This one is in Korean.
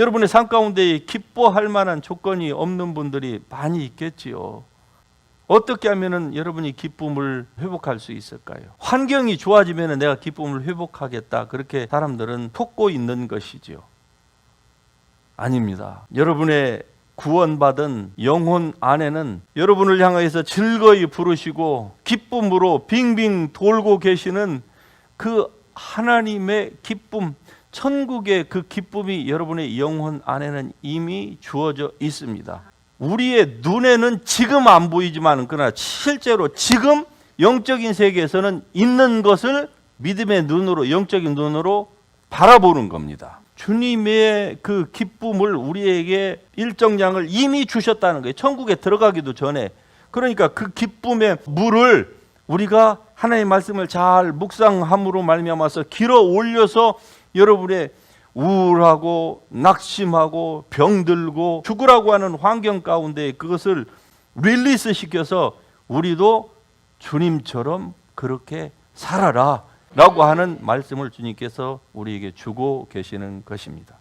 여러분의 삶 가운데 기뻐할 만한 조건이 없는 분들이 많이 있겠지요. 어떻게 하면은 여러분이 기쁨을 회복할 수 있을까요? 환경이 좋아지면 내가 기쁨을 회복하겠다. 그렇게 사람들은 속고 있는 것이지요. 아닙니다. 여러분의 구원받은 영혼 안에는 여러분을 향해서 즐거이 부르시고 기쁨으로 빙빙 돌고 계시는 그 하나님의 기쁨, 천국의 그 기쁨이 여러분의 영혼 안에는 이미 주어져 있습니다. 우리의 눈에는 지금 안 보이지만 그러나 실제로 지금 영적인 세계에서는 있는 것을 믿음의 눈으로 영적인 눈으로 바라보는 겁니다. 주님의 그 기쁨을 우리에게 일정량을 이미 주셨다는 거예요. 천국에 들어가기도 전에. 그러니까 그 기쁨의 물을 우리가 하나님의 말씀을 잘 묵상함으로 말미암아서 길어 올려서 여러분의 우울하고 낙심하고 병들고 죽으라고 하는 환경 가운데 그것을 릴리스 시켜서 우리도 주님처럼 그렇게 살아라 라고 하는 말씀을 주님께서 우리에게 주고 계시는 것입니다.